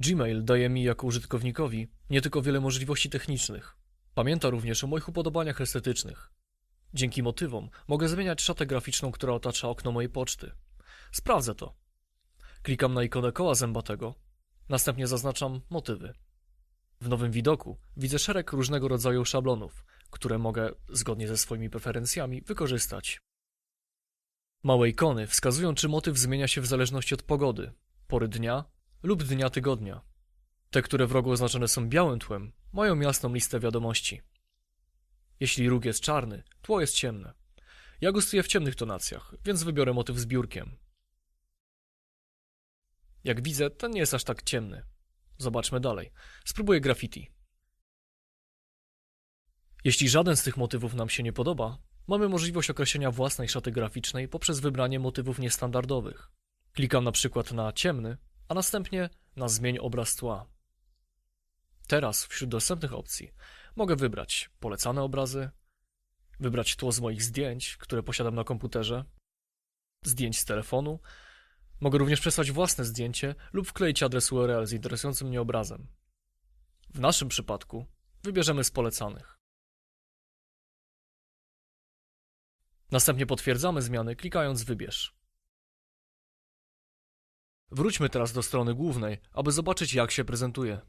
Gmail daje mi jako użytkownikowi nie tylko wiele możliwości technicznych. Pamięta również o moich upodobaniach estetycznych. Dzięki motywom mogę zmieniać szatę graficzną, która otacza okno mojej poczty. Sprawdzę to. Klikam na ikonę koła zębatego, następnie zaznaczam motywy. W nowym widoku widzę szereg różnego rodzaju szablonów, które mogę, zgodnie ze swoimi preferencjami, wykorzystać. Małe ikony wskazują, czy motyw zmienia się w zależności od pogody, pory dnia lub dnia tygodnia. Te, które w rogu oznaczone są białym tłem, mają jasną listę wiadomości. Jeśli róg jest czarny, tło jest ciemne. Ja gustuję w ciemnych tonacjach, więc wybiorę motyw z biurkiem. Jak widzę, ten nie jest aż tak ciemny. Zobaczmy dalej. Spróbuję graffiti. Jeśli żaden z tych motywów nam się nie podoba, mamy możliwość określenia własnej szaty graficznej poprzez wybranie motywów niestandardowych. Klikam na przykład na ciemny, a następnie na zmień obraz tła. Teraz wśród dostępnych opcji mogę wybrać polecane obrazy, wybrać tło z moich zdjęć, które posiadam na komputerze, zdjęć z telefonu. Mogę również przesłać własne zdjęcie lub wkleić adres URL z interesującym mnie obrazem. W naszym przypadku wybierzemy z polecanych. Następnie potwierdzamy zmiany klikając wybierz. Wróćmy teraz do strony głównej, aby zobaczyć jak się prezentuje.